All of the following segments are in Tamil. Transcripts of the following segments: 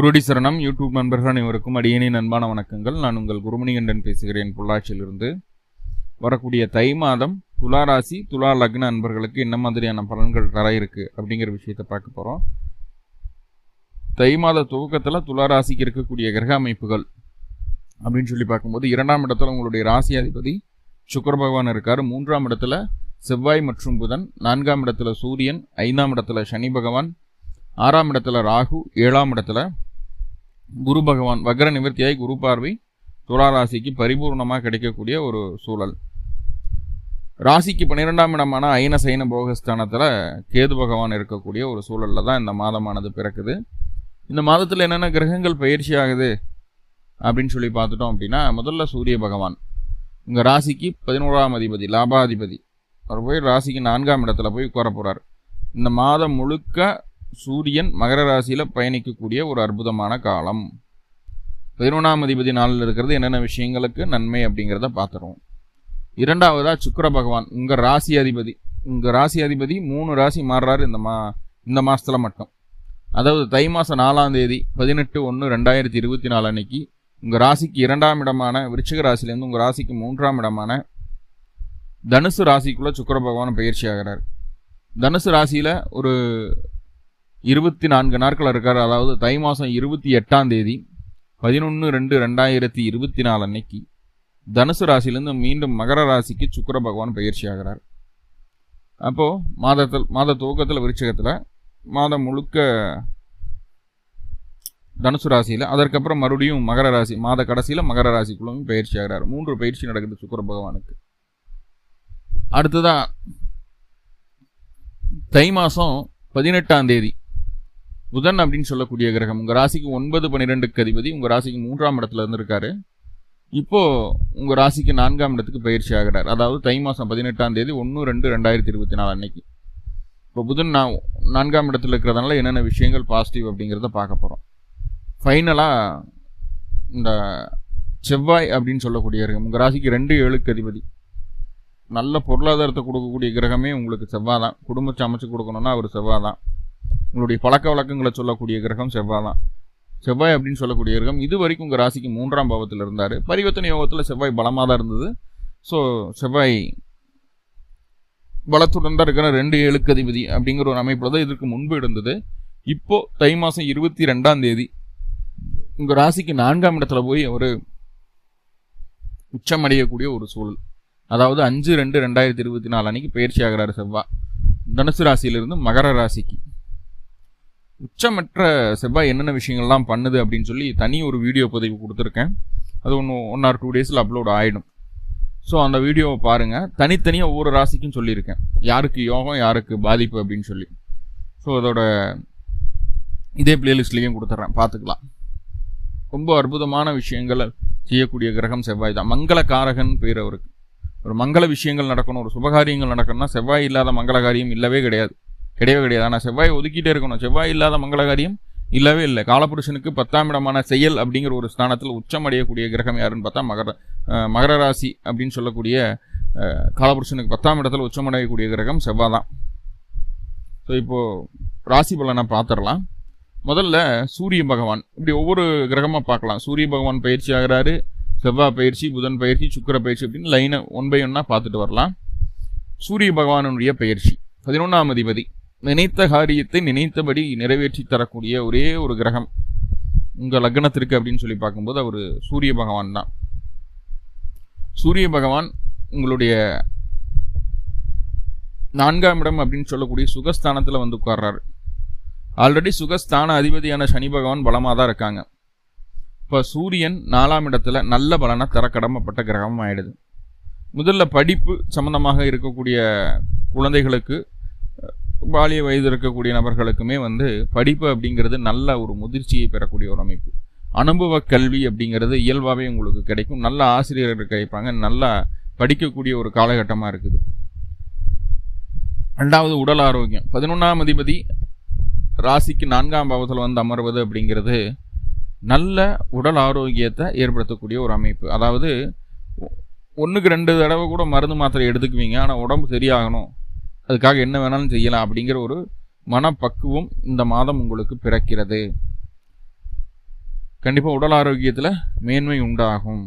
குருடி சரணம். யூடியூப் நண்பர்கள் அனைவருக்கும் அடியேனின் அன்பான வணக்கங்கள். நான் உங்கள் குருமணிகண்டன் பேசுகிறேன் பொள்ளாச்சியிலிருந்து. வரக்கூடிய தை மாதம் துலா ராசி துலா லக்ன அன்பர்களுக்கு என்ன மாதிரியான பலன்கள் தர இருக்கு அப்படிங்கிற விஷயத்தை பார்க்க போகிறோம் தை மாத துவக்கத்தில் துலா ராசிக்கு இருக்கக்கூடிய கிரக அமைப்புகள் அப்படின்னு சொல்லி பார்க்கும்போது இரண்டாம் இடத்துல உங்களுடைய ராசி அதிபதி சுக்கர பகவான் இருக்கார். மூன்றாம் இடத்துல செவ்வாய் மற்றும் புதன். நான்காம் இடத்துல சூரியன். ஐந்தாம் இடத்துல சனி பகவான். ஆறாம் இடத்துல ராகு. ஏழாம் இடத்துல குரு பகவான் வக்ர நிவர்த்தியாய் குரு பார்வை துலா ராசிக்கு பரிபூர்ணமாக கிடைக்கக்கூடிய ஒரு சூழல். ராசிக்கு பன்னிரெண்டாம் இடமான ஐன சைன போகஸ்தானத்தில் கேது பகவான் இருக்கக்கூடிய ஒரு சூழலில் தான் இந்த மாதமானது பிறக்குது. இந்த மாதத்தில் என்னென்ன கிரகங்கள் பயிற்சி ஆகுது அப்படின்னு சொல்லி பார்த்துட்டோம் அப்படின்னா முதல்ல சூரிய பகவான். உங்கள் ராசிக்கு பதினோராம் அதிபதி லாபாதிபதி. அவர் போய் ராசிக்கு நான்காம் இடத்துல போய் உட்கார போகிறார் இந்த மாதம் முழுக்க சூரியன் மகர ராசியில் பயணிக்கக்கூடிய ஒரு அற்புதமான காலம். பதினொன்றாம் அதிபதி நாளில் இருக்கிறது என்னென்ன விஷயங்களுக்கு நன்மை அப்படிங்கிறத பார்த்துருவோம். இரண்டாவதாக சுக்கர பகவான் உங்கள் ராசி அதிபதி. உங்கள் ராசி அதிபதி மூணு ராசி மாறுறாரு இந்த மா இந்த மாதத்தில் மட்டும். அதாவது தை மாதம் நாலாம் தேதி பதினெட்டு ஒன்று ரெண்டாயிரத்தி இருபத்தி நாலு அன்னைக்கு உங்கள் ராசிக்கு இரண்டாம் இடமான விருச்சிக ராசிலேருந்து உங்கள் ராசிக்கு மூன்றாம் இடமான தனுசு ராசிக்குள்ளே சுக்கிர பகவான் பயிற்சி ஆகிறார். தனுசு ராசியில் ஒரு இருபத்தி நான்கு நாட்கள் இருக்கார். அதாவது தை மாதம் இருபத்தி எட்டாம் தேதி பதினொன்று ரெண்டு ரெண்டாயிரத்தி இருபத்தி நாலு அன்னைக்கு தனுசு ராசியிலேருந்து மீண்டும் மகர ராசிக்கு சுக்கிர பகவான் பயிற்சி ஆகிறார். அப்போது மாதத்தில் மாத துவக்கத்தில் விருச்சகத்தில் மாதம் முழுக்க தனுசு ராசியில் அதற்கப்புறம் மறுபடியும் மகர ராசி மாத கடைசியில் மகர ராசிக்குள்ளவும் பயிற்சி ஆகிறார். மூன்று பயிற்சி நடக்குது சுக்கிர பகவானுக்கு. அடுத்ததாக தை மாதம் பதினெட்டாம் தேதி புதன் அப்படின்னு சொல்லக்கூடிய கிரகம் உங்கள் ராசிக்கு ஒன்பது பன்னிரெண்டுக்கு அதிபதி உங்கள் ராசிக்கு மூன்றாம் இடத்துல இருந்திருக்காரு. இப்போது உங்கள் ராசிக்கு நான்காம் இடத்துக்கு பயிற்சி ஆகிறார். அதாவது தை மாதம் பதினெட்டாம் தேதி ஒன்று ரெண்டு ரெண்டாயிரத்தி இருபத்தி நாலு அன்னைக்கு. இப்போ புதன் நான் நான்காம் இடத்துல இருக்கிறதுனால என்னென்ன விஷயங்கள் பாசிட்டிவ் அப்படிங்கிறத பார்க்க போகிறோம் ஃபைனலாக இந்த செவ்வாய் அப்படின்னு சொல்லக்கூடிய கிரகம் உங்கள் ராசிக்கு ரெண்டு ஏழுக்கு அதிபதி. நல்ல பொருளாதாரத்தை கொடுக்கக்கூடிய கிரகமே உங்களுக்கு செவ்வாய் தான். குடும்பத்தை அமைச்சு கொடுக்கணுன்னா அவர் செவ்வாய் தான். உங்களுடைய பழக்க வழக்கங்களை சொல்லக்கூடிய கிரகம் செவ்வாய் தான். செவ்வாய் அப்படின்னு சொல்லக்கூடிய கிரகம் இது வரைக்கும் உங்கள் ராசிக்கு மூன்றாம் பாவத்தில் இருந்தார். பரிவர்த்தனை யோகத்தில் செவ்வாய் பலமாக தான் இருந்தது. ஸோ செவ்வாய் பலத்துடன் தான் இருக்கிற ரெண்டு ஏழுக்கு அதிபதி அப்படிங்கிற ஒரு அமைப்பில் தான் இதற்கு முன்பு இருந்தது. இப்போது தை மாதம் இருபத்தி ரெண்டாம் தேதி உங்கள் ராசிக்கு நான்காம் இடத்துல போய் அவர் உச்சமடையக்கூடிய ஒரு சூழல். அதாவது அஞ்சு ரெண்டு ரெண்டாயிரத்தி இருபத்தி நாலு அன்னைக்கு பயிற்சி ஆகிறார் செவ்வாய். தனுசு ராசியிலிருந்து மகர ராசிக்கு. உச்சமற்ற செவ்வாய் என்னென்ன விஷயங்கள்லாம் பண்ணுது அப்படின்னு சொல்லி தனி ஒரு வீடியோ பதிவு கொடுத்துருக்கேன். அது ஒன்று ஒன் ஆர் டூ டேஸில் அப்லோட் ஆகிடும் ஸோ அந்த வீடியோவை பாருங்கள் தனித்தனியாக ஒவ்வொரு ராசிக்கும் சொல்லியிருக்கேன். யாருக்கு யோகம் யாருக்கு பாதிப்பு அப்படின்னு சொல்லி. ஸோ அதோட இதே பிளேலிஸ்ட்லேயும் கொடுத்துட்றேன் பார்த்துக்கலாம் ரொம்ப அற்புதமான விஷயங்களை செய்யக்கூடிய கிரகம் செவ்வாய் தான். மங்களகாரகன் பேர் அவருக்கு. ஒரு மங்கள விஷயங்கள் நடக்கணும் ஒரு சுபகாரியங்கள் நடக்கணும்னா செவ்வாய் இல்லாத மங்கள காரியம் இல்லவே கிடையாது. கிடையவே கிடையாது. ஆனால் செவ்வாய் ஒதுக்கிட்டே இருக்கணும். செவ்வாய் இல்லாத மங்கள காரியம் இல்லவே இல்லை. காலபுருஷனுக்கு பத்தாம் இடமான செயல் அப்படிங்கிற ஒரு ஸ்தானத்தில் உச்சம் அடையக்கூடிய கிரகம் யாருன்னு பார்த்தா மகர மகர ராசி அப்படின்னு சொல்லக்கூடிய காலபுருஷனுக்கு பத்தாம் இடத்துல உச்சமடையக்கூடிய கிரகம் செவ்வாய் தான். ஸோ இப்போது ராசி பலனை பார்த்துடலாம். முதல்ல சூரிய பகவான். இப்படி ஒவ்வொரு கிரகமாக பார்க்கலாம். சூரிய பகவான் பயிற்சி ஆகிறாரு. செவ்வாய் பயிற்சி புதன் பயிற்சி சுக்கர பயிற்சி அப்படின்னு லைனை ஒன் பை ஒன்னாக பார்த்துட்டு வரலாம். சூரிய பகவானுடைய பயிற்சி. பதினொன்றாம் அதிபதி. நினைத்த காரியத்தை நினைத்தபடி நிறைவேற்றி தரக்கூடிய ஒரே ஒரு கிரகம் உங்கள் லக்னத்திற்கு அப்படின்னு சொல்லி பார்க்கும்போது அவர் சூரிய பகவான் தான். சூரிய பகவான் உங்களுடைய நான்காம் இடம் அப்படின்னு சொல்லக்கூடிய சுகஸ்தானத்தில் வந்து உட்கார்றாரு. ஆல்ரெடி சுகஸ்தான அதிபதியான சனி பகவான் பலமாக தான் இருக்காங்க. இப்போ சூரியன் நாலாம் இடத்துல நல்ல பலனாக தர கடமைப்பட்ட கிரகம் ஆயிடுது. முதல்ல படிப்பு சம்பந்தமாக இருக்கக்கூடிய குழந்தைகளுக்கு பாலிய வயது இருக்கக்கூடிய நபர்களுக்குமே வந்து படிப்பு அப்படிங்கிறது நல்ல ஒரு முதிர்ச்சியை பெறக்கூடிய ஒரு அமைப்பு. அனுபவ கல்வி அப்படிங்கிறது இயல்பாகவே உங்களுக்கு கிடைக்கும். நல்ல ஆசிரியர்கள் கிடைப்பாங்க. நல்லா படிக்கக்கூடிய ஒரு காலகட்டமாக இருக்குது. ரெண்டாவது உடல் ஆரோக்கியம். பதினொன்றாம் அதிபதி ராசிக்கு நான்காம் பாவத்தில் வந்து அமர்வது அப்படிங்கிறது நல்ல உடல் ஆரோக்கியத்தை ஏற்படுத்தக்கூடிய ஒரு அமைப்பு. அதாவது ஒன்றுக்கு ரெண்டு தடவை கூட மருந்து மாத்திரை எடுத்துக்குவீங்க. ஆனால் உடம்பு சரியாகணும். அதுக்காக என்ன வேணாலும் செய்யலாம் அப்படிங்கிற ஒரு மனப்பக்குவம் இந்த மாதம் உங்களுக்கு பிறக்கிறது. கண்டிப்பாக உடல் ஆரோக்கியத்தில் மேன்மை உண்டாகும்.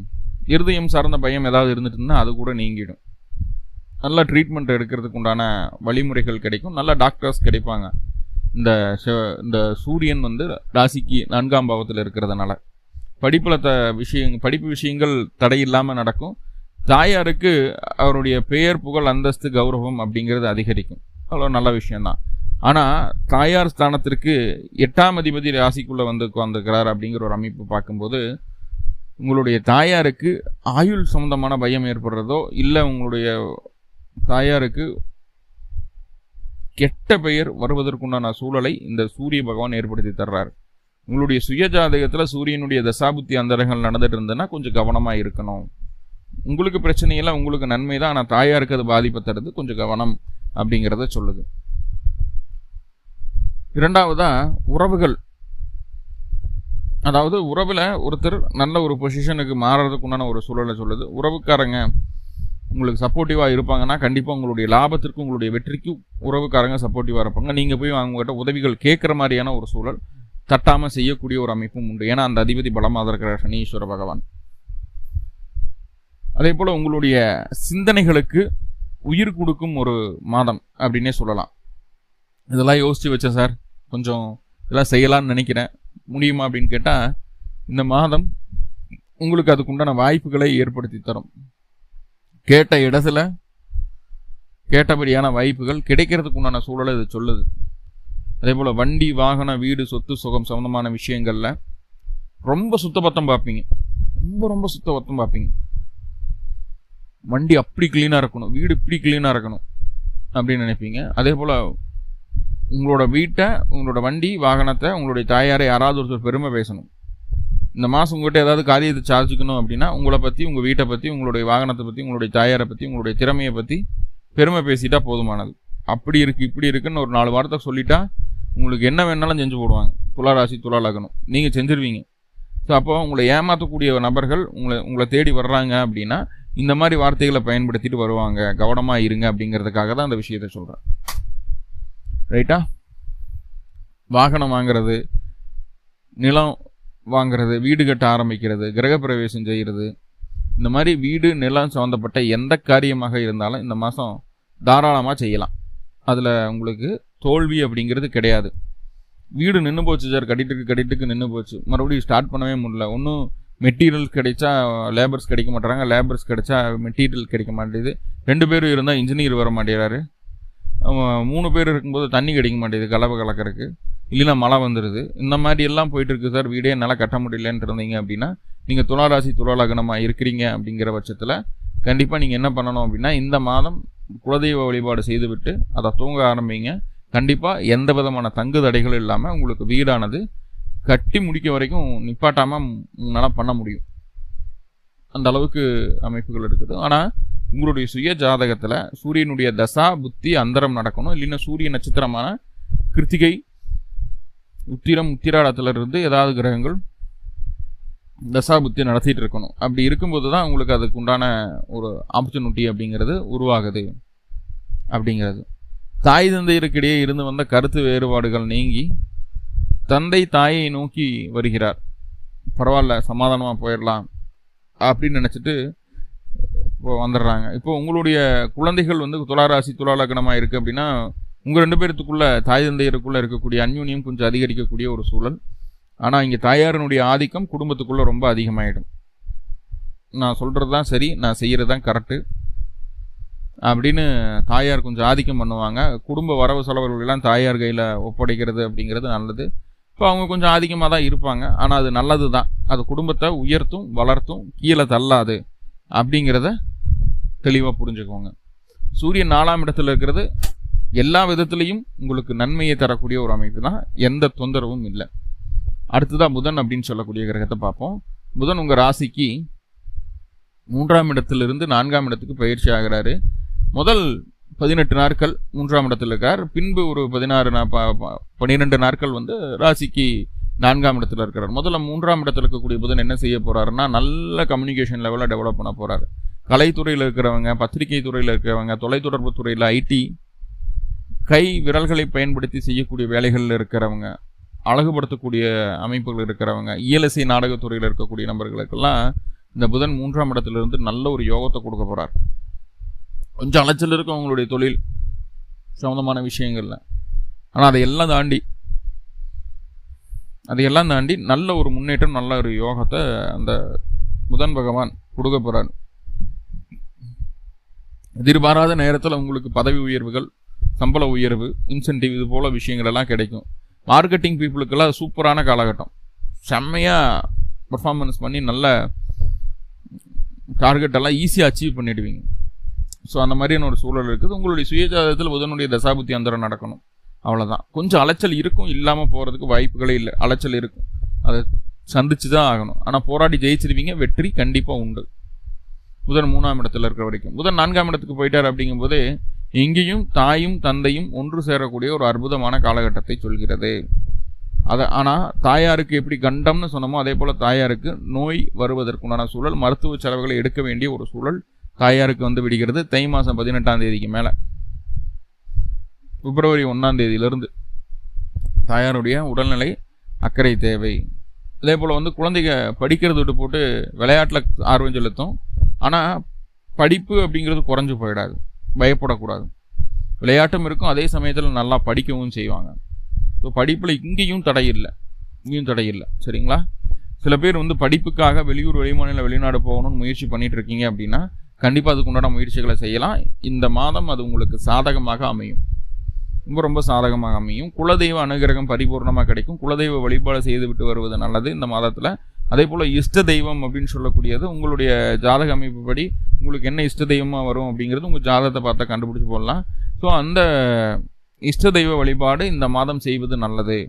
இருதயம் சார்ந்த பயம் ஏதாவது இருந்துட்டு இருந்தால் அது கூட நீங்கிடும். நல்ல ட்ரீட்மெண்ட் எடுக்கிறதுக்கு உண்டான வழிமுறைகள் கிடைக்கும். நல்ல டாக்டர்ஸ் கிடைப்பாங்க. இந்த இந்த சூரியன் வந்து ராசிக்கு நான்காம் பாவத்தில் இருக்கிறதுனால. படிப்பில் த விஷயங் படிப்பு விஷயங்கள் தடை இல்லாமல் நடக்கும். தாயாருக்கு அவருடைய பெயர் புகழ் அந்தஸ்து கௌரவம் அப்படிங்கிறது அதிகரிக்கும். அவ்வளோ நல்ல விஷயந்தான். ஆனால் தாயார் ஸ்தானத்திற்கு எட்டாம் அதிபதி ராசிக்குள்ளே வந்து உட்காந்துக்கிறார் அப்படிங்கிற ஒரு அமைப்பு பார்க்கும்போது உங்களுடைய தாயாருக்கு ஆயுள் சம்பந்தமான பயம் ஏற்படுறதோ இல்லை உங்களுடைய தாயாருக்கு கெட்ட பெயர் வருவதற்குண்டான சூழலை இந்த சூரிய பகவான் ஏற்படுத்தி தர்றார். உங்களுடைய சுய ஜாதகத்தில் சூரியனுடைய தசாபுத்தி அந்தரங்கள் நடந்துட்டு இருந்ததுன்னா கொஞ்சம் கவனமாக இருக்கணும். உங்களுக்கு பிரச்சனையெல்லாம் உங்களுக்கு நன்மை தான். ஆனால் தாயாருக்கு அது பாதிப்பை தருது. கொஞ்சம் கவனம் அப்படிங்கிறத சொல்லுது. இரண்டாவதாக உறவுகள். அதாவது உறவில் ஒருத்தர் நல்ல ஒரு பொசிஷனுக்கு மாறுறதுக்கு உண்டான ஒரு சூழலை சொல்லுது. உறவுக்காரங்க உங்களுக்கு சப்போர்ட்டிவாக இருப்பாங்கன்னா கண்டிப்பாக உங்களுடைய லாபத்திற்கு உங்களுடைய வெற்றிக்கு உறவுக்காரங்க சப்போர்ட்டிவாக இருப்பாங்க. நீங்கள் போய் அவங்ககிட்ட உதவிகள் கேட்குற மாதிரியான ஒரு சூழல் தட்டாமல் செய்யக்கூடிய ஒரு அமைப்பும் உண்டு. ஏன்னா அந்த அதிபதி பலமாக இருக்கிற சனீஸ்வர பகவான். அதே போல் உங்களுடைய சிந்தனைகளுக்கு உயிர் கொடுக்கும் ஒரு மாதம் அப்படின்னே சொல்லலாம். இதெல்லாம் யோசித்து வச்சேன் சார் கொஞ்சம் இதெல்லாம் செய்யலாம்னு நினைக்கிறேன். முடியுமா அப்படின்னு கேட்டால் இந்த மாதம் உங்களுக்கு அதுக்குண்டான வாய்ப்புகளை ஏற்படுத்தி தரும். கேட்ட இடத்துல கேட்டபடியான வாய்ப்புகள் கிடைக்கிறதுக்கு உண்டான சூழலை இது சொல்லுது. அதே போல் வண்டி வாகன வீடு சொத்து சுகம் சம்மந்தமான விஷயங்களில் ரொம்ப சுத்தபத்தம் பார்ப்பீங்க. ரொம்ப ரொம்ப சுத்தபத்தம் பார்ப்பீங்க. வண்டி அப்படி க்ளீனாக இருக்கணும் வீடு இப்படி க்ளீனாக இருக்கணும் அப்படின்னு நினைப்பீங்க. அதே போல் உங்களோட வீட்டை உங்களோட வண்டி வாகனத்தை உங்களுடைய தாயாரை யாராவது ஒருத்தர் பெருமை பேசணும். இந்த மாதம் உங்கள்கிட்ட ஏதாவது காரியத்தை சார்ஜிக்கணும் அப்படின்னா உங்களை பற்றி உங்கள் வீட்டை பற்றி உங்களுடைய வாகனத்தை பற்றி உங்களுடைய தாயாரை பற்றி உங்களுடைய திறமையை பற்றி பெருமை பேசிட்டா போதுமானது. அப்படி இருக்குது இப்படி இருக்குன்னு ஒரு நாலு வார்த்தை சொல்லிட்டா உங்களுக்கு என்ன வேணாலும் செஞ்சு போடுவாங்க. துளாராசி துளாலாகணும் நீங்கள் செஞ்சுருவீங்க. ஸோ அப்போ உங்களை ஏமாற்றக்கூடிய நபர்கள் உங்களை உங்களை தேடி வர்றாங்க அப்படின்னா இந்த மாதிரி வார்த்தைகளை பயன்படுத்திட்டு வருவாங்க. கவனமாக இருங்க அப்படிங்கிறதுக்காக தான் அந்த விஷயத்தை சொல்கிறேன் ரைட்டா வாகனம் வாங்குறது நிலம் வாங்கிறது வீடு கட்ட ஆரம்பிக்கிறது கிரகப்பிரவேசம் செய்கிறது இந்த மாதிரி வீடு நிலம் சம்மந்தப்பட்ட எந்த காரியமாக இருந்தாலும் இந்த மாதம் தாராளமாக செய்யலாம். அதில் உங்களுக்கு தோல்வி அப்படிங்கிறது கிடையாது. வீடு நின்று போச்சு சார். கட்டிட்டுக்கு கட்டிட்டுக்கு நின்று போச்சு. மறுபடியும் ஸ்டார்ட் பண்ணவே முடியல. ஒன்றும் மெட்டீரியல் கிடைச்சா லேபர்ஸ் கிடைக்க மாட்டுறாங்க. லேபர்ஸ் கிடைச்சா மெட்டீரியல் கிடைக்க மாட்டேங்குது ரெண்டு பேரும் இருந்தால் இன்ஜினியர் வர மாட்டேறாரு. மூணு பேர் இருக்கும்போது தண்ணி கிடைக்க மாட்டேங்குது கலவை கலக்கறதுக்கு. இல்லைன்னா மழை வந்துடுது இந்த மாதிரி எல்லாம் போயிட்டுருக்கு சார். வீடே என்னால் கட்ட முடியலன்ட்டு இருந்தீங்க அப்படின்னா நீங்கள் துளாராசி துளாலகனமாக இருக்கிறீங்க அப்படிங்கிற பட்சத்தில் கண்டிப்பாக நீங்கள் என்ன பண்ணணும் அப்படின்னா இந்த மாதம் குலதெய்வ வழிபாடு செய்துவிட்டு அதை தூங்க ஆரம்பிங்க. கண்டிப்பாக எந்த விதமான தங்கு தடைகளும் இல்லாமல் உங்களுக்கு வீடானது கட்டி முடிக்க வரைக்கும் நிப்பாட்டாமல் உங்களால் பண்ண முடியும். அந்த அளவுக்கு அமைப்புகள் இருக்குது. ஆனால் உங்களுடைய சுய ஜாதகத்தில் சூரியனுடைய தசா புத்தி அந்தரம் நடக்கணும். இல்லைன்னா சூரிய நட்சத்திரமான கிருத்திகை உத்திரம் உத்திராடத்துல இருந்து ஏதாவது கிரகங்கள் தசா புத்தி நடத்திட்டு இருக்கணும். அப்படி இருக்கும்போது தான் உங்களுக்கு அதுக்கு உண்டான ஒரு ஆப்பர்ச்சுனிட்டி அப்படிங்கிறது உருவாகுது. அப்படிங்கிறது. தாய் தந்தையருக்கிடையே இருந்து வந்த கருத்து வேறுபாடுகள் நீங்கி தந்தை தாயை நோக்கி வருகிறார். பரவாயில்ல சமாதானமாக போயிடலாம் அப்படின்னு நினச்சிட்டு இப்போ வந்துடுறாங்க. இப்போ உங்களுடைய குழந்தைகள் வந்து துளாராசி துளாலக்கணமாக இருக்குது அப்படின்னா உங்கள் ரெண்டு பேர்த்துக்குள்ளே தாய் தந்தையருக்குள்ளே இருக்கக்கூடிய அந்யூன்யம் கொஞ்சம் அதிகரிக்கக்கூடிய ஒரு சூழல். ஆனால் இங்கே தாயாரினுடைய ஆதிக்கம் குடும்பத்துக்குள்ளே ரொம்ப அதிகமாகிடும் நான் சொல்கிறது தான் சரி நான் செய்கிறது தான் கரெக்டு அப்படின்னு தாயார் கொஞ்சம் ஆதிக்கம் பண்ணுவாங்க. குடும்ப வரவு செலவுகளெல்லாம் தாயார் கையில் ஒப்படைக்கிறது அப்படிங்கிறது நல்லது. இப்போ அவங்க கொஞ்சம் அதிகமாக தான் இருப்பாங்க. ஆனால் அது நல்லது தான் அது குடும்பத்தை உயர்த்தும் வளர்த்தும் கீழே தள்ளாது அப்படிங்கிறத தெளிவாக புரிஞ்சுக்கோங்க சூரியன் நாலாம் இடத்துல இருக்கிறது எல்லா விதத்துலேயும் உங்களுக்கு நன்மையை தரக்கூடிய ஒரு அமைப்பு தான். எந்த தொந்தரவும் இல்லை. அடுத்ததாக புதன் அப்படின்னு சொல்லக்கூடிய கிரகத்தை பார்ப்போம். புதன் உங்கள் ராசிக்கு மூன்றாம் இடத்திலிருந்து நான்காம் இடத்துக்கு பயிற்சி ஆகிறாரு. முதல் பதினெட்டு நாட்கள் மூன்றாம் இடத்தில் இருக்கார். பின்பு ஒரு பதினாறு நா பன்னிரெண்டு நாட்கள் வந்து ராசிக்கு நான்காம் இடத்துல இருக்கிறார். முதல்ல மூன்றாம் இடத்துல இருக்கக்கூடிய புதன் என்ன செய்ய போகிறாருன்னா நல்ல கம்யூனிகேஷன் லெவலில் டெவலப் பண்ண போகிறாரு கலைத்துறையில் இருக்கிறவங்க பத்திரிகை துறையில் இருக்கிறவங்க தொலைத்தொடர்பு துறையில் ஐடி கை விரல்களை பயன்படுத்தி செய்யக்கூடிய வேலைகளில் இருக்கிறவங்க அழகுபடுத்தக்கூடிய அமைப்புகள் இருக்கிறவங்க இயலசை நாடகத்துறையில் இருக்கக்கூடிய நபர்களுக்கெல்லாம் இந்த புதன் மூன்றாம் இடத்துலேருந்து நல்ல ஒரு யோகத்தை கொடுக்க போகிறார் கொஞ்சம் அலைச்சல் இருக்கும் அவங்களுடைய தொழில் சம்மந்தமான விஷயங்கள்ல. ஆனால் அதையெல்லாம் தாண்டி அதையெல்லாம் தாண்டி நல்ல ஒரு முன்னேற்றம் நல்ல ஒரு யோகத்தை அந்த புதன் பகவான் கொடுக்க போகிறார் எதிர்பாராத நேரத்தில் உங்களுக்கு பதவி உயர்வுகள் சம்பள உயர்வு இன்சென்டிவ் இது போல் விஷயங்கள் எல்லாம் கிடைக்கும். மார்க்கெட்டிங் பீப்புளுக்கெல்லாம் சூப்பரான காலகட்டம். செம்மையாக பர்ஃபார்மன்ஸ் பண்ணி நல்ல டார்கெட் எல்லாம் ஈஸியாக அச்சீவ் பண்ணிடுவீங்க. ஸோ அந்த மாதிரியான ஒரு சூழல் இருக்குது. உங்களுடைய சுயஜாதகத்தில் புதனுடைய தசாபுத்தி அந்தரம் நடக்கணும். அவ்வளோதான் கொஞ்சம் அலைச்சல் இருக்கும். இல்லாமல் போகிறதுக்கு வாய்ப்புகளே இல்லை. அலைச்சல் இருக்கும். அதை சந்திச்சு தான் ஆகணும். ஆனால் போராடி ஜெயிச்சிருவீங்க. வெற்றி கண்டிப்பாக உண்டு. புதன் மூணாம் இடத்துல இருக்கிற வரைக்கும். புதன் நான்காம் இடத்துக்கு போயிட்டார் அப்படிங்கும்போது இங்கேயும் தாயும் தந்தையும் ஒன்று சேரக்கூடிய ஒரு அற்புதமான காலகட்டத்தை சொல்கிறது. அதை ஆனால் தாயாருக்கு எப்படி கண்டம்னு சொன்னோமோ அதே போல் தாயாருக்கு நோய் வருவதற்குண்டான சூழல் மருத்துவ செலவுகளை எடுக்க வேண்டிய ஒரு சூழல் தாயாருக்கு வந்து பிடிக்கிறது தை மாதம் பதினெட்டாம் தேதிக்கு மேலே. பிப்ரவரி ஒன்றாம் தேதியிலிருந்து தாயாருடைய உடல்நிலை அக்கறை தேவை. அதே போல் வந்து குழந்தைங்க படிக்கிறது விட்டு போட்டு விளையாட்டில் ஆர்வம் செலுத்தும். ஆனால் படிப்பு அப்படிங்கிறது குறைஞ்சு போயிடாது. பயப்படக்கூடாது. விளையாட்டும் இருக்கும். அதே சமயத்தில் நல்லா படிக்கவும் செய்வாங்க. ஸோ படிப்பில் இங்கேயும் தடை இல்லை. இங்கேயும் தடை இல்லை. சரிங்களா? சில பேர் வந்து படிப்புக்காக வெளியூர் வெளிமாநில வெளிநாடு போகணும்னு முயற்சி பண்ணிகிட்டு இருக்கீங்க அப்படின்னா கண்டிப்பாக அதுக்கு உண்டான முயற்சிகளை செய்யலாம். இந்த மாதம் அது உங்களுக்கு சாதகமாக அமையும். ரொம்ப ரொம்ப சாதகமாக அமையும். குலதெய்வ அனுகிரகம் பரிபூர்ணமாக கிடைக்கும். குலதெய்வ வழிபாடு செய்துவிட்டு வருவது நல்லது இந்த மாதத்தில். அதே போல் இஷ்ட தெய்வம் அப்படின்னு சொல்லக்கூடியது உங்களுடைய ஜாதக அமைப்புப்படி உங்களுக்கு என்ன இஷ்ட தெய்வமாக வரும் அப்படிங்கிறது உங்கள் ஜாதகத்தை பார்த்தா கண்டுபிடிச்சி போடலாம். ஸோ அந்த இஷ்ட தெய்வ வழிபாடு இந்த மாதம் செய்வது நல்லது.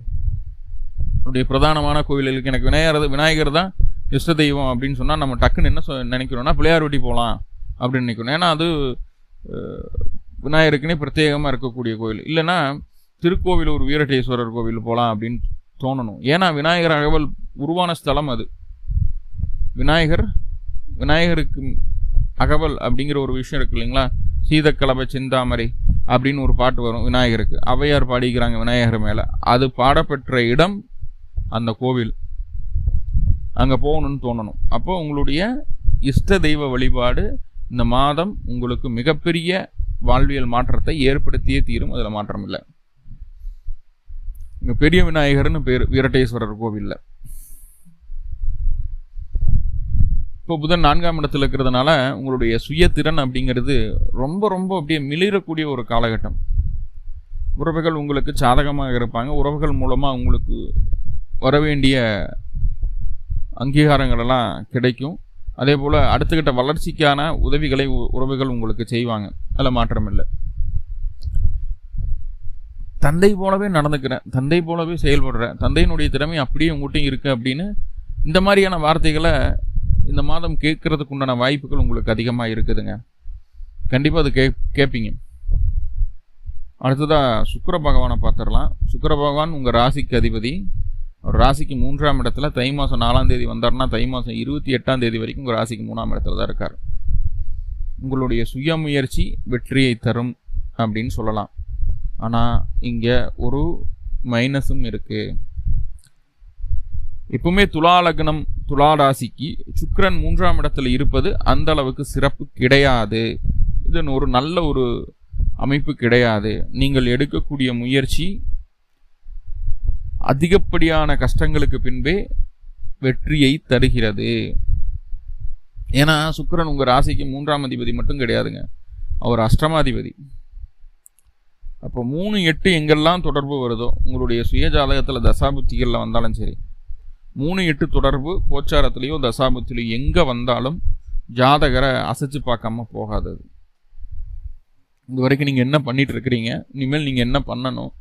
என்னுடைய பிரதானமான கோவில்களுக்கு எனக்கு விநாயகர் விநாயகர் தான் இஷ்ட தெய்வம் அப்படின்னு சொன்னால் நம்ம டக்குன்னு என்ன சொ நினைக்கிறோன்னா பிள்ளையார் வெட்டி போகலாம் அப்படின்னு நினைக்கணும். ஏன்னா அது விநாயகருக்குனே பிரத்யேகமாக இருக்கக்கூடிய கோவில். இல்லைன்னா திருக்கோவிலூர் வீரட்டேஸ்வரர் கோவில் போகலாம் அப்படின்னு தோணணும். ஏன்னா விநாயகர் அகவல் உருவான ஸ்தலம் அது. விநாயகர் விநாயகருக்கு அகவல் அப்படிங்கிற ஒரு விஷயம் இருக்கு இல்லைங்களா? சீதக்கலப சிந்தாமரை அப்படின்னு ஒரு பாட்டு வரும் விநாயகருக்கு. அவையார் பாடிக்கிறாங்க விநாயகர் மேலே. அது பாடப்பெற்ற இடம் அந்த கோவில். அங்கே போகணும்னு தோணணும். அப்போ உங்களுடைய இஷ்ட தெய்வ வழிபாடு இந்த மாதம் உங்களுக்கு மிகப்பெரிய வாழ்வியல் மாற்றத்தை ஏற்படுத்தியே தீரும். அதில் மாற்றம் இல்லை. இங்கே பெரிய விநாயகர்னு பேர் வீரட்டேஸ்வரர் கோவிலில். இப்போ புதன் நான்காம் இடத்துல இருக்கிறதுனால உங்களுடைய சுயத்திறன் அப்படிங்கிறது ரொம்ப ரொம்ப அப்படியே மிளிரக்கூடிய ஒரு காலகட்டம். உறவுகள் உங்களுக்கு சாதகமாக இருப்பாங்க. உறவுகள் மூலமாக உங்களுக்கு வர வேண்டிய அங்கீகாரங்களெல்லாம் கிடைக்கும். அதே போல் அடுத்துக்கிட்ட வளர்ச்சிக்கான உதவிகளை உறவுகள் உங்களுக்கு செய்வாங்க. அதில் மாற்றம் இல்லை. தந்தை போலவே நடந்துக்கிறேன். தந்தை போலவே செயல்படுறேன். தந்தையினுடைய திறமை அப்படியே உங்கள்கிட்டையும் இருக்குது அப்படின்னு இந்த மாதிரியான வார்த்தைகளை இந்த மாதம் கேட்கறதுக்கு உண்டான வாய்ப்புகள் உங்களுக்கு அதிகமாக இருக்குதுங்க. கண்டிப்பாக அது கே கேட்பீங்க அடுத்ததாக சுக்கர பகவானை பார்த்துடலாம். சுக்கர பகவான் உங்கள் ராசிக்கு அதிபதி. ஒரு ராசிக்கு மூன்றாம் இடத்துல தை மாதம் நாலாம் தேதி வந்தார்னா தை மாதம் இருபத்தி எட்டாம் தேதி வரைக்கும் உங்கள் ராசிக்கு மூணாம் இடத்துல தான் இருக்கார். உங்களுடைய சுயமுயற்சி வெற்றியை தரும் அப்படின்னு சொல்லலாம். ஆனால் இங்கே ஒரு மைனஸும் இருக்குது எப்பவுமே துலா லக்னம் துலா ராசிக்கு சுக்கரன் மூன்றாம் இடத்துல இருப்பது அந்த அளவுக்கு சிறப்பு கிடையாது. இது ஒரு நல்ல ஒரு அமைப்பு கிடையாது. நீங்கள் எடுக்கக்கூடிய முயற்சி அதிகப்படியான கஷ்டங்களுக்கு பின்பே வெற்றியை தருகிறது. ஏன்னா சுக்கரன் உங்கள் ராசிக்கு மூன்றாம் அதிபதி மட்டும் கிடையாதுங்க. அவர் அஷ்டமாதிபதி. அப்போ மூணு எட்டு எங்கெல்லாம் தொடர்பு வருதோ உங்களுடைய சுயஜாதகத்தில் தசாபுத்திகளில் வந்தாலும் சரி மூணு எட்டு தொடர்பு கோச்சாரத்துலேயோ தசாபுத்திலையோ எங்கே வந்தாலும் ஜாதகரை அசைச்சு பார்க்காம போகாதது. இது வரைக்கும் நீங்கள் என்ன பண்ணிகிட்டு இருக்கிறீங்க? இனிமேல் நீங்கள் என்ன பண்ணணும்?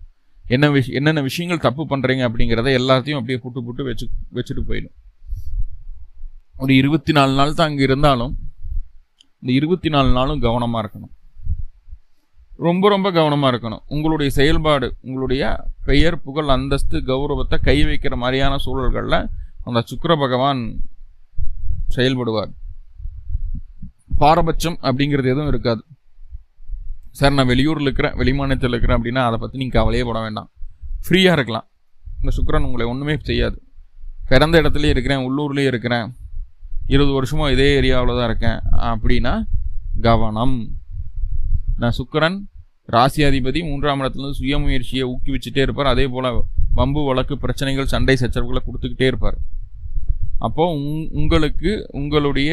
என்ன விஷ என்னென்ன விஷயங்கள் தப்பு பண்ணுறீங்க அப்படிங்கிறத எல்லாத்தையும் அப்படியே புட்டு புட்டு வச்சு வச்சுட்டு போயிடும். ஒரு இருபத்தி நாலு நாள் தான் அங்கே இருந்தாலும் இந்த இருபத்தி நாலு நாளும் கவனமாக இருக்கணும். ரொம்ப ரொம்ப கவனமாக இருக்கணும். உங்களுடைய செயல்பாடு உங்களுடைய பெயர் புகழ் அந்தஸ்து கௌரவத்தை கை வைக்கிற மாதிரியான சூழல்களில் அந்த சுக்கர பகவான் செயல்படுவார். பாரபட்சம் அப்படிங்கிறது எதுவும் இருக்காது. சார் நான் வெளியூரில் இருக்கிறேன் வெளிமாநிலத்தில் இருக்கிறேன் அப்படின்னா அதை பற்றி நீங்கள் கவலையே பட வேண்டாம். ஃப்ரீயாக இருக்கலாம். இந்த சுக்கிரன் உங்களை ஒன்றுமே செய்யாது. பிறந்த இடத்துலையே இருக்கிறேன் உள்ளூர்லேயே இருக்கிறேன். இருபது வருஷமாக இதே ஏரியாவில் தான் இருக்கேன். அப்படின்னா கவனம். நான் சுக்கரன் ராசியாதிபதி மூன்றாம் இடத்துலேருந்து சுயமுயற்சியை ஊக்குவிச்சுட்டே இருப்பார். அதே போல் வம்பு வழக்கு பிரச்சனைகள் சண்டை சச்சரவுகளை கொடுத்துக்கிட்டே இருப்பார். அப்போது உங் உங்களுக்கு உங்களுடைய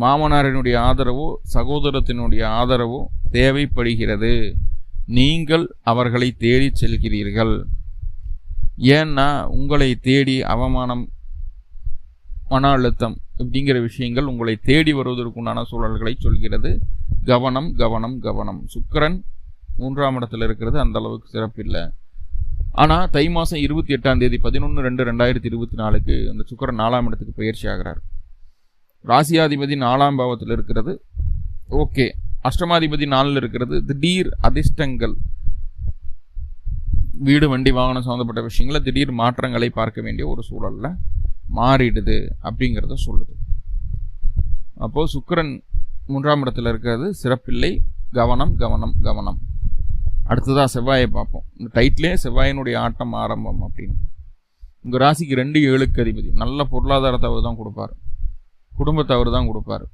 மாமனாரினுடைய ஆதரவோ சகோதரத்தினுடைய ஆதரவோ தேவைப்படுகிறது. நீங்கள் அவர்களை தேடி செல்கிறீர்கள். ஏன்னா உங்களை தேடி அவமானம் மன அழுத்தம் அப்படிங்கிற விஷயங்கள் உங்களை தேடி வருவதற்குண்டான சூழல்களை சொல்கிறது. கவனம் கவனம் கவனம். சுக்கரன் மூன்றாம் இடத்துல இருக்கிறது அந்த அளவுக்கு சிறப்பில்லை. ஆனால் தை மாதம் இருபத்தி எட்டாம் தேதி பதினொன்று ரெண்டு ரெண்டாயிரத்தி இருபத்தி நாலுக்கு அந்த சுக்கரன் நாலாம் இடத்துக்கு பயிற்சி ஆகிறார். ராசியாதிபதி நாலாம் பாவத்தில் இருக்கிறது. ஓகே. அஷ்டமாதிபதி நாளில் இருக்கிறது திடீர் அதிர்ஷ்டங்கள். வீடு வண்டி வாகனம் சம்மந்தப்பட்ட விஷயங்களில் திடீர் மாற்றங்களை பார்க்க வேண்டிய ஒரு சூழலில் மாறிடுது அப்படிங்கிறத சொல்லுது. அப்போது சுக்கரன் மூன்றாம் இடத்துல இருக்கிறது சிறப்பில்லை. கவனம் கவனம் கவனம். அடுத்ததாக செவ்வாயை பார்ப்போம். இந்த டைட்டிலே செவ்வாயினுடைய ஆட்டம் ஆரம்பம் அப்படின்னு. உங்கள் ராசிக்கு ரெண்டு ஏழுக்கு அதிபதி. நல்ல பொருளாதாரத்தை அவர் தான் கொடுப்பாரு. குடும்பத்தை அவர் தான் கொடுப்பாரு.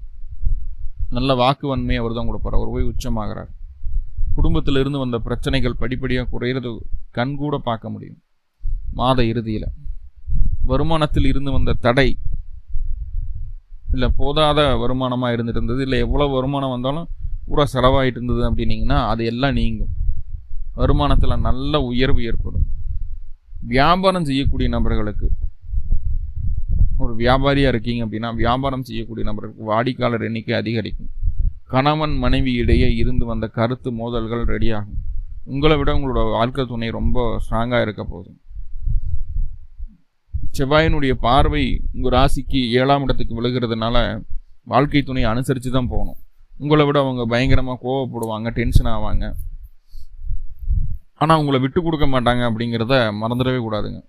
நல்ல வாக்கு வன்மையை அவர் தான் கொடுப்பார். அவர் போய் உச்சமாகிறார். குடும்பத்தில் இருந்து வந்த பிரச்சனைகள் படிப்படியாக குறையிறது கண்கூட பார்க்க முடியும். மாத இறுதியில். வருமானத்தில் இருந்து வந்த தடை இல்லை போதாத வருமானமாக இருந்துட்டு இருந்தது இல்லை எவ்வளோ வருமானம் வந்தாலும் பூரா செலவாயிட்டு இருந்தது அப்படின்னீங்கன்னா அது எல்லாம் நீங்கும். வருமானத்தில் நல்ல உயர்வு ஏற்படும். வியாபாரம் செய்யக்கூடிய நபர்களுக்கு ஒரு வியாபாரியாக இருக்கீங்க அப்படின்னா வியாபாரம் செய்யக்கூடிய நபருக்கு வாடிக்கையாளர் எண்ணிக்கை அதிகரிக்கும். கணவன் மனைவி இடையே இருந்து வந்த கருத்து மோதல்கள் ரெடியாகும் உங்களை விட உங்களோட வாழ்க்கை துணை ரொம்ப ஸ்ட்ராங்காக இருக்க போகுது. செவ்வாயினுடைய பார்வை உங்கள் ராசிக்கு ஏழாம் இடத்துக்கு விழுகிறதுனால வாழ்க்கை துணையை அனுசரித்து தான் போகணும். உங்களை விட அவங்க பயங்கரமாக கோவப்படுவாங்க டென்ஷன் ஆவாங்க. ஆனால் உங்களை விட்டு கொடுக்க மாட்டாங்க அப்படிங்கிறத மறந்துடவே கூடாதுங்க.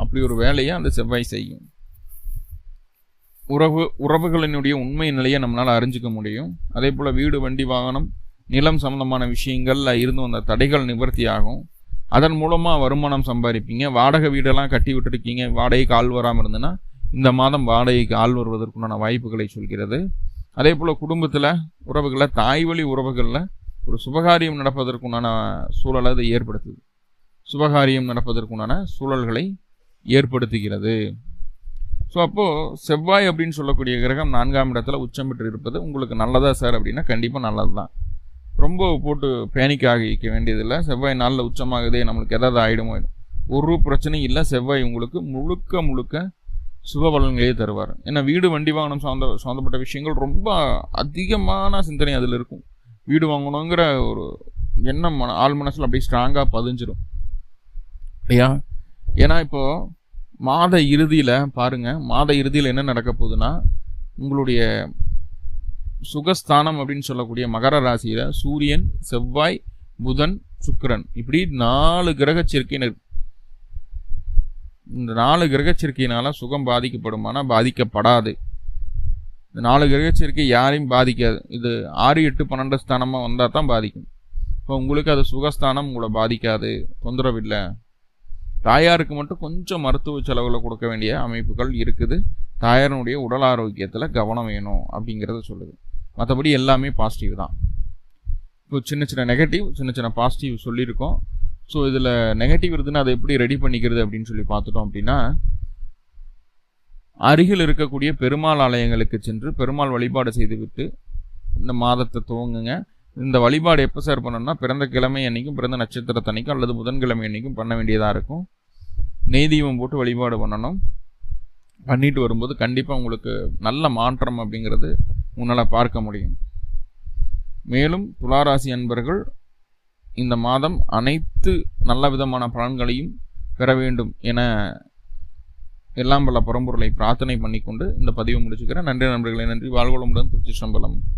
அப்படி ஒரு வேலையை அந்த செவ்வாய் செய்யும். உறவு உறவுகளினுடைய உண்மை நிலையை நம்மளால் அறிஞ்சிக்க முடியும். அதே போல் வீடு வண்டி வாகனம் நிலம் சம்பந்தமான விஷயங்களில் இருந்து வந்த தடைகள் நிவர்த்தி ஆகும் அதன் மூலமாக வருமானம் சம்பாதிப்பீங்க. வாடகை வீடெல்லாம் கட்டி விட்டுருக்கீங்க. வாடகைக்கு ஆள் வராமல் இருந்ததுன்னா இந்த மாதம் வாடகைக்கு ஆள் வருவதற்குண்டான வாய்ப்புகளை சொல்கிறது. அதே போல் குடும்பத்தில் உறவுகளில் தாய் வழி உறவுகளில் ஒரு சுபகாரியம் நடப்பதற்குண்டான சூழலை அது ஏற்படுத்துது. சுபகாரியம் நடப்பதற்குண்டான சூழல்களை ஏற்படுத்துகிறது. ஸோ அப்போது செவ்வாய் அப்படின்னு சொல்லக்கூடிய கிரகம் நான்காம் இடத்துல உச்சம் பெற்று இருப்பது உங்களுக்கு நல்லதா சார் அப்படின்னா கண்டிப்பாக நல்லது தான் ரொம்ப போட்டு பேனிக் ஆகிக்க வேண்டியதில்லை. செவ்வாய் நாளில் உச்சமாகுதே நம்மளுக்கு எதாவது ஆகிடுமோ ஒரு பிரச்சனையும் இல்லை. செவ்வாய் உங்களுக்கு முழுக்க முழுக்க சுப பலன்களே தருவார். ஏன்னா வீடு வண்டி வாங்கணும் சார்ந்த சார்ந்தப்பட்ட விஷயங்கள் ரொம்ப அதிகமான சிந்தனை அதில் இருக்கும். வீடு வாங்கணுங்கிற ஒரு எண்ணம் மன ஆள் மனசில் அப்படியே ஸ்ட்ராங்காக பதிஞ்சிடும் இல்லையா? ஏன்னா இப்போது மாத இறுதியில் பாருங்கள் மாத இறுதியில் என்ன நடக்க போகுதுன்னா உங்களுடைய சுகஸ்தானம் அப்படின்னு சொல்லக்கூடிய மகர ராசியில் சூரியன் செவ்வாய் புதன் சுக்கிரன் இப்படி நாலு கிரக சேர்க்கையினர் இந்த நாலு கிரக சேர்க்கையினால சுகம் பாதிக்கப்படுமானா பாதிக்கப்படாது. இந்த நாலு கிரக சேர்க்கை யாரையும் பாதிக்காது. இது ஆறு எட்டு பன்னெண்டு ஸ்தானமாக வந்தால் தான் பாதிக்கும். இப்போ உங்களுக்கு அது சுகஸ்தானம் உங்களை பாதிக்காது தொந்தரவு இல்லை. தாயாருக்கு மட்டும் கொஞ்சம் மருத்துவ செலவுகளை கொடுக்க வேண்டிய அமைப்புகள் இருக்குது. தாயாரனுடைய உடல் ஆரோக்கியத்தில் கவனம் வேணும் அப்படிங்கிறத சொல்லுது. மற்றபடி எல்லாமே பாசிட்டிவ் தான். இப்போ சின்ன சின்ன நெகட்டிவ் சின்ன சின்ன பாசிட்டிவ் சொல்லியிருக்கோம். ஸோ இதில் நெகட்டிவ் இருக்குதுன்னு அதை எப்படி ரெடி பண்ணிக்கிறது அப்படின்னு சொல்லி பார்த்துட்டோம் அப்படின்னா அருகில் இருக்கக்கூடிய பெருமாள் ஆலயங்களுக்கு சென்று பெருமாள் வழிபாடு செய்துவிட்டு இந்த மாதத்தை துவங்குங்க. இந்த வழிபாடு எப்போ சார் பண்ணணும்னா பிறந்த கிழமை அன்னைக்கும் பிறந்த நட்சத்திரத்தன்னைக்கும் அல்லது புதன்கிழமை அன்னைக்கும் பண்ண வேண்டியதாக இருக்கும். நெய் தீபம் போட்டு வழிபாடு பண்ணணும். பண்ணிட்டு வரும்போது கண்டிப்பாக உங்களுக்கு நல்ல மாற்றம் அப்படிங்கிறது உன்னால் பார்க்க முடியும். மேலும் துளாராசி அன்பர்கள் இந்த மாதம் அனைத்து நல்ல விதமான பலன்களையும் பெற வேண்டும் என எல்லாம் பல பரம்பொருளை பிரார்த்தனை பண்ணிக்கொண்டு இந்த பதிவை முடிச்சுக்கிறேன். நன்றி நண்பர்களே நன்றி. வாழ்வளமுடன் திருச்சி சம்பளம்.